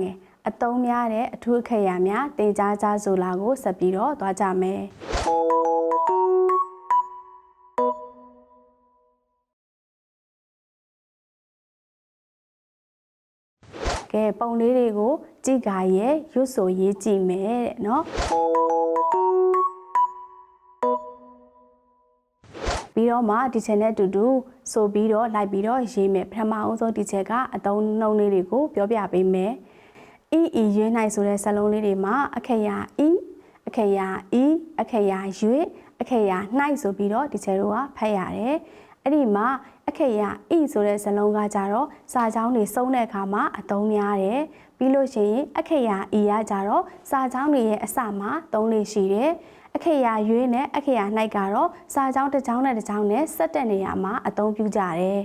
ငယ်အသုံးများတဲ့အထူးအခရာများတင်ကြားကြဆိုလာကိုဆက်ပြီးတော့သွားကြမယ်ကဲပုံလေးတွေကိုကြည့်ကြရဲ့ရွတ်ဆိုရေးကြည့်မယ်တဲ့နော်ပြီးတော့မှဒီချက်နဲ့အတူတူဆိုပြီးတော့လိုက်ပြီးတော့ရေးမယ်ပထမအောင်ဆုံးဒီချက်ကအသုံးနှုန်းလေးတွေကိုပြောပြပေးမယ် အီအီရွေးနိုင်ဆိုတဲ့စလုံးလေးတွေမှာအခရာအီအခရာအီအခရာရွေးအခရာနှိုက်ဆိုပြီးတော့ဒီချက်တို့ကဖတ်ရတယ်အဲ့ဒီမှာအခရာအီဆိုတဲ့စလုံးကကြတော့စာချောင်းတွေစုံတဲ့အခါမှာအသုံးများတယ်ပြီးလို့ရှိရင်အခရာအီရကြတော့စာချောင်းတွေရဲ့အစမှာသုံးလေးရှိတယ်အခရာရွေးနဲ့အခရာနှိုက်ကတော့စာချောင်းတစ်ချောင်းနဲ့တစ်ချောင်းနဲ့ဆက်တဲ့နေရာမှာအသုံးပြုကြတယ်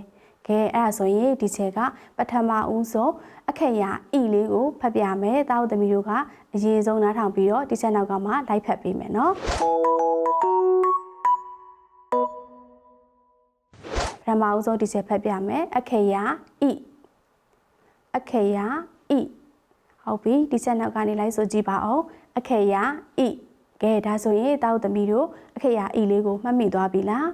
ကဲအဲ့ဒါဆိုရင်ဒီချက်ကပထမဦးဆုံးအခရာအီလေးကိုဖတ်ပြမယ်တာဝသမီးတို့ကအရင်ဆုံးနားထောင်ပြီးတော့ဒီချက်နောက်ကမှလိုက်ဖတ်ပေးမယ်နော်ပထမဦးဆုံးဒီချက်ဖတ်ပြမယ်အခရာအီအခရာအီဟုတ်ပြီဒီချက်နောက်ကနေလိုက်ဆိုကြည့်ပါအောင်အခရာအီကဲဒါဆိုရင်တာဝသမီးတို့အခရာအီလေးကိုမှတ်မိသွားပြီလား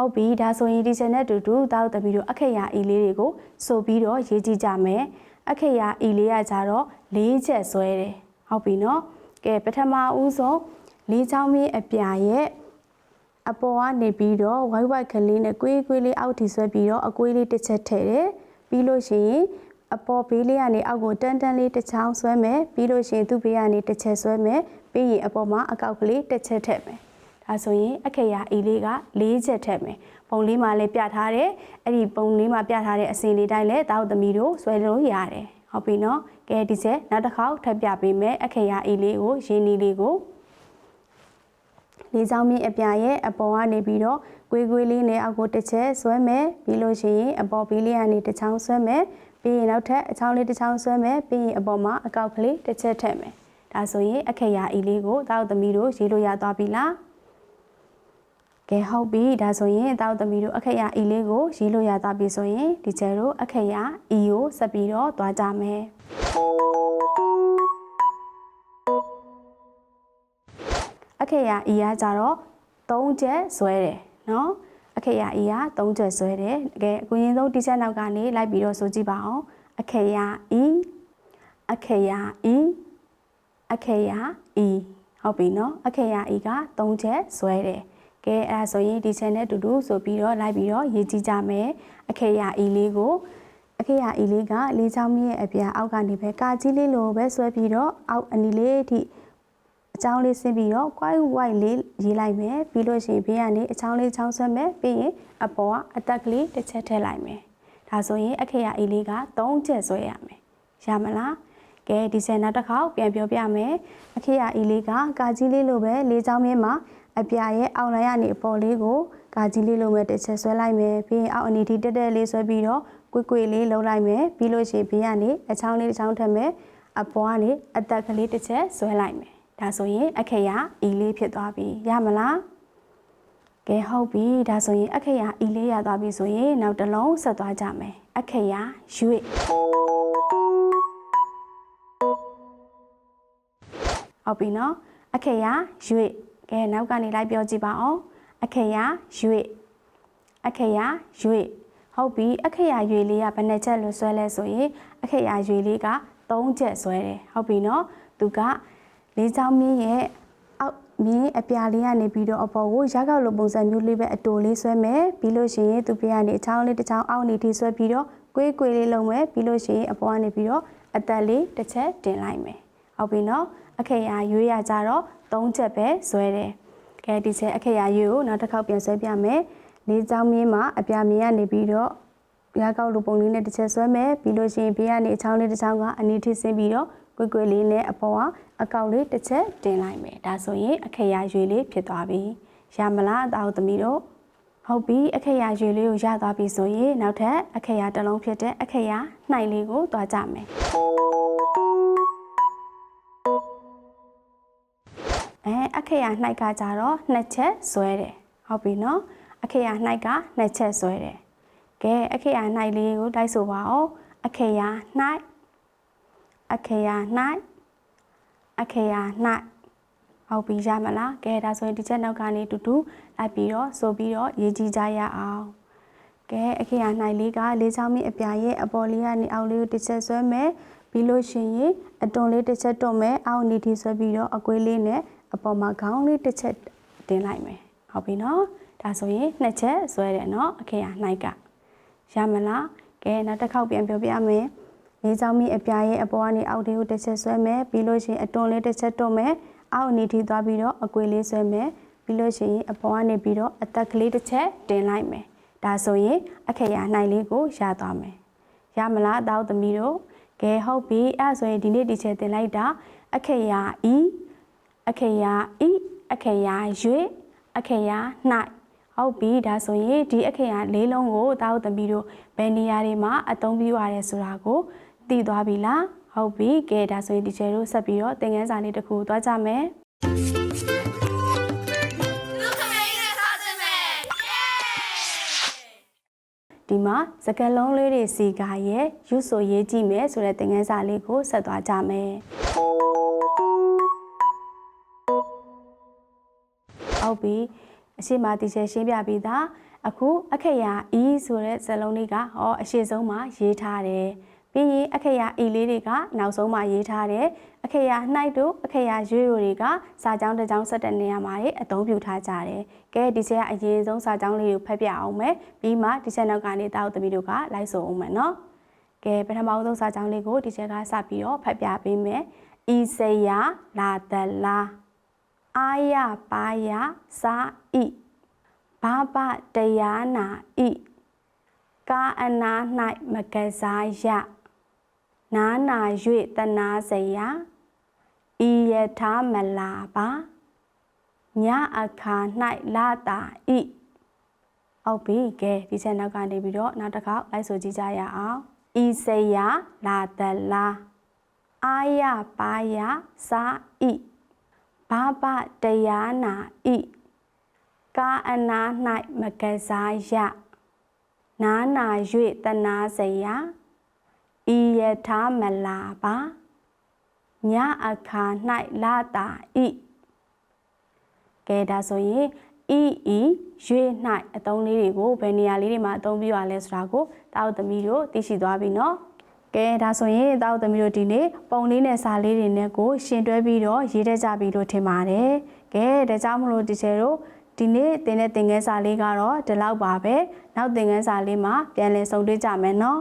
ဟုတ်ပြီဒါဆိုရင်ဒီချက်နဲ့အတူတူတာဝသမီးတို့အခရာအီလေးတွေကိုဆိုပြီးတော့ရေးကြည့်ကြမယ်အခရာအီလေးကကြတော့၄ချက်ဆွဲတယ်ဟုတ်ပြီနော်ကဲပထမဦးဆုံးလေးချောင်းမင်းအပြာရဲ့အပေါ်ကနေပြီးတော့ white white ကလေးနဲ့ကွေးကွေးလေးအောက်ထိဆွဲပြီးတော့အကွေးလေးတစ်ချက်ထည့်တယ်ပြီးလို့ရှိရင်အပေါ်ဘေးလေးကနေအောက်ကိုတန်းတန်းလေးတစ်ချောင်းဆွဲမယ်ပြီးလို့ရှိရင်သူ့ဘေးကနေတစ်ချက်ဆွဲမယ်ပြီးရင်အပေါ်မှာအကောက်ကလေးတစ်ချက်ထည့်မယ် ဒါဆိုရင်အခရာအီလေးက၄ချက်ထည့်မယ်ပုံလေးမှာလည်းပြထားတယ်အဲ့ဒီပုံလေးမှာပြထားတဲ့အစင်လေးတိုင်းလည်းတောက်သမီးတို့ဆွဲလို့ရတယ်ဟုတ်ပြီနော်ကဲဒီချက်နောက်တစ်ခေါက်ထပ်ပြပေးမယ်အခရာအီလေးကိုရင်းနီလေးကိုလေးချောင်းမြင့်အပြာရဲ့အပေါ်ကနေပြီးတော့ကွေးကွေးလေးနဲ့အောက်ကိုတစ်ချက်ဆွဲမယ်ပြီးလို့ရှိရင်အပေါ်ဘေးလေးကနေတစ်ချောင်းဆွဲမယ်ပြီးရင်နောက်ထပ်အချောင်းလေးတစ်ချောင်းဆွဲမယ်ပြီးရင်အပေါ်မှာအကောက်ကလေးတစ်ချက်ထည့်မယ်ဒါဆိုရင်အခရာအီလေးကိုတောက်သမီးတို့ရေးလို့ရသွားပြီလား ကဲဟုတ်ပြီဒါဆိုရင်တောက်သမီးတို့အခရာအီလေးကိုရေးလို့ရသွားပြီဆိုရင်ဒီကျဲတို့အခရာအီကိုဆက်ပြီးတော့သွားကြမယ်အခရာအီကကြတော့၃ချက်ဆွဲတယ်နော်အခရာအီက၃ချက်ဆွဲတယ်တကယ်အကွင်းရင်းဆုံးတီချက်နောက်ကနေလိုက်ပြီးတော့ဆိုကြည့်ပါအောင်အခရာအီအခရာအီအခရာအီဟုတ်ပြီနော်အခရာအီက၃ချက်ဆွဲတယ် ကဲအဲ့ဒါဆိုရင်ဒီချက်နဲ့တူတူဆိုပြီးတော့လိုက်ပြီးတော့ရေးကြည့်ကြမယ်အခရာအီလေးကိုအခရာအီလေးကလေးချောင်းမြင့်ရဲ့အပြာအောက်ကနေပဲကာကြီးလေးလိုပဲဆွဲပြီးတော့အောက်အနီလေးအထိအချောင်းလေးဆင်းပြီးတော့ white white လေးရေးလိုက်မယ်ပြီးလို့ရှိရင်ဘေးကနေအချောင်းလေးချောင်းဆွဲမယ်ပြီးရင်အပေါ်ကအသက်ကလေးတစ်ချက်ထည့်လိုက်မယ်ဒါဆိုရင်အခရာအီလေးက၃ချက်ဆွဲရမယ်ရမလားကဲဒီဆယ်နောက်တစ်ခေါက်ပြန်ပြောပြမယ်အခရာအီလေးကကာကြီးလေးလိုပဲလေးချောင်းမြင့်မှာ အပြာရဲ့အောက်လိုက်ရနေအပေါ်လေးကိုကာကြီးလေးလိုပဲတစ်ချက်ဆွဲလိုက်မယ်ပြီးရင်အောက်အနီထိတက်တက်လေးဆွဲပြီးတော့ကွေကွေလေးလှုပ်လိုက်မယ်ပြီးလို့ရှိရင်ဘေးကနေအချောင်းလေးတစ်ချောင်းထည့်မယ်အပေါ်ကနေအသက်ကလေးတစ်ချက်ဆွဲလိုက်မယ်ဒါဆိုရင်အခရာအီလေးဖြစ်သွားပြီရမလားကဲဟုတ်ပြီဒါဆိုရင်အခရာအီလေးရသွားပြီဆိုရင်နောက်တစ်လုံးဆက်သွားကြမယ်အခရာရွေ့ဟုတ်ပြီနော်အခရာရွေ့ ကဲနောက်ကနေလိုက်ပြောကြည့်ပါအောင်အခရာရွေ့အခရာရွေ့ဟုတ်ပြီအခရာရွေလေးကဘယ်နှချက်လို့ဆွဲလဲဆိုရင်အခရာရွေလေးက3ချက်ဆွဲတယ်ဟုတ်ပြီနော်သူကလေးချောင်းမြင်းရဲ့အောက်မြင်းအပြာလေးကနေပြီးတော့အပေါ်ကိုရောက်ောက်လိုပုံစံမျိုးလေးပဲအတိုလေးဆွဲမယ်ပြီးလို့ရှိရင်သူပြကနေအချောင်းလေးတစ်ချောင်းအောက်နေထိဆွဲပြီးတော့ကွေးကွေးလေးလုံးမယ်ပြီးလို့ရှိရင်အပေါ်ကနေပြီးတော့အသက်လေးတစ်ချက်တင်လိုက်မယ်ဟုတ်ပြီနော် အခရာရွေးရကြတော့၃ချက်ပဲဆွဲတယ်ကဲဒီချက်အခရာရွေးကိုနောက်တစ်ခေါက်ပြန်ဆွဲပြမယ်လေးချောင်းမြင်းမှာအပြာမြင်းကနေပြီးတော့ပြားကောက်လိုပုံလေးနဲ့တစ်ချက်ဆွဲမယ်ပြီးလို့ရှိရင်ဘေးကနေအချောင်းလေးတစ်ချောင်းကအနီးထိဆင်းပြီးတော့ကွယ်ကွယ်လေးနဲ့အပေါ်ကအကောက်လေးတစ်ချက်တင်လိုက်မယ်ဒါဆိုရင်အခရာရွေလေးဖြစ်သွားပြီရမလားအသားသမီးတို့ဟုတ်ပြီအခရာရွေလေးကိုရသွားပြီဆိုရင်နောက်ထပ်အခရာတစ်လုံးဖြစ်တဲ့အခရာနှိုင်လေးကိုတွားကြမယ် အဲအခရာနှိုက်ကကြတော့နှစ်ချက်ဆွဲတယ်ဟုတ်ပြီနော်အခရာနှိုက်ကနှစ်ချက်ဆွဲတယ်ကဲအခရာနှိုက်လေးကိုတိုက်ဆိုပါအောင်အခရာနှိုက်အခရာ၌အခရာ၌ဟုတ်ပြီရမလားကဲဒါဆိုရင်ဒီချက်နောက်ကနေတူတူလိုက်ပြီးတော့ဆိုပြီးတော့ရေးကြည့်ကြရအောင်ကဲအခရာ၌လေးကလေးချောင်းမီအပြာရဲ့အပေါ်လေးကနေအောက်လေးကိုတစ်ချက်ဆွဲမယ်ပြီးလို့ရှိရင်အတွန်လေးတစ်ချက်တွတ်မယ်အောက်နေထိဆွဲပြီးတော့အကွေးလေးနဲ့ အပေါ်မှာခေါင်းလေးတစ်ချက်တင်လိုက်မယ်ဟုတ်ပြီနော်ဒါဆိုရင်နှစ်ချက်ဆွဲတယ်နော်အခရာ၌ကရမလားကဲနောက်တစ်ခေါက်ပြန်ပြောပြမယ်လေးချောင်းမီအပြားရဲ့အပေါ်ကနေအောက်တွေကိုတစ်ချက်ဆွဲမယ်ပြီးလို့ရှိရင်အတွန်းလေးတစ်ချက်တွတ်မယ်အောက်အနေထိသွားပြီးတော့အကွေလေးဆွဲမယ်ပြီးလို့ရှိရင်အပေါ်ကနေပြီးတော့အသက်ကလေးတစ်ချက်တင်လိုက်မယ်ဒါဆိုရင်အခရာနိုင်လေးကိုရသွားမယ်ရမလားအတောက်သမီးတို့ကဲဟုတ်ပြီအဲ့ဒါဆိုရင်ဒီနေ့ဒီချက်တင်လိုက်တာအခရာဤ အခရာဤအခရာရွေအခရာ၌ဟုတ်ပြီဒါဆိုရင်ဒီအခရာလေးလုံးကိုတောက်သမီးတို့ဘယ်နေရာတွေမှာအသုံးပြုရတယ်ဆိုတာကိုသိသွားပြီလားဟုတ်ပြီကဲဒါဆိုရင်ဒီချေတို့ဆက်ပြီးတော့သင်ခန်းစာလေးတစ်ခုသွားကြမယ်လူခမေးနဲ့စားခြင်းပဲယေးဒီမှာစကလုံးလေးတွေစီကာရဲ့ရွတ်ဆိုရေးကြည့်မယ်ဆိုတဲ့သင်ခန်းစာလေးကိုဆက်သွားကြမယ် ဟုတ်ပြီအရှိမတီချေရှင်းပြပြီးသားအခုအခရာဤဆိုတဲ့စလုံးလေးကဟောအရှိဆုံးမှာရေးထားတယ်ပြီးရင်အခရာဤလေးတွေကနောက်ဆုံးမှာရေးထားတယ်အခရာနှိုက်တို့အခရာရွေးတို့တွေကစာကြောင်းတစ်ကြောင်းဆက်တဲ့နေရာမှာတွေအသုံးပြုထားကြတယ်ကဲဒီချက်ကအရေးဆုံးစာကြောင်းလေးကိုဖတ်ပြအောင်မယ်ပြီးမှဒီချက်နောက်ကနေတောက်သမီးတို့ကလိုက်ဆိုအောင်မယ်နော်ကဲပထမဆုံးစာကြောင်းလေးကိုဒီချက်ကစပြီးတော့ဖတ်ပြပေးမယ်ဤစရာလာတလာ အာယပါယစာဤဘာပတရားနာဤကာအနာ၌မကစားရနာနာ၍တနာစရာဤယထာမလာပါညအခါ၌လာတာဤဟုတ်ပြီကဲဒီချက်နောက်ကနေပြီးတော့နောက်တစ်ခေါက်လိုက်ဆိုကြည့်ကြရအောင်ဤစရာလာတလာအာယပါယစာဤ ဘာပတရားနာဤကာအနာ၌မကစားရနာနာ၍တနာစရာဤယထာမလာပါညအခါ၌လာတာဤကဲဒါဆိုရင်ဤဤရွေ၌အသုံးလေးတွေကိုဘယ်နေရာလေးတွေမှာအသုံးပြရလဲဆိုတာကိုတောက်သမီးတို့သိရှိသွားပြီနော် ကဲဒါဆိုရင်တောက်သမီးတို့ဒီနေ့ပုံလေးနဲ့စာလေးတွေနဲ့ကိုရှင်တွဲပြီးတော့ရေးတတ်ကြပြီလို့ထင်ပါတယ်ကဲဒါကြောင့်မလို့ဒီချေတို့ဒီနေ့သင်တဲ့သင်ခန်းစာလေးကတော့ဒီလောက်ပါပဲနောက်သင်ခန်းစာလေးမှာပြန်လည်ဆုံတွေ့ကြမယ်နော်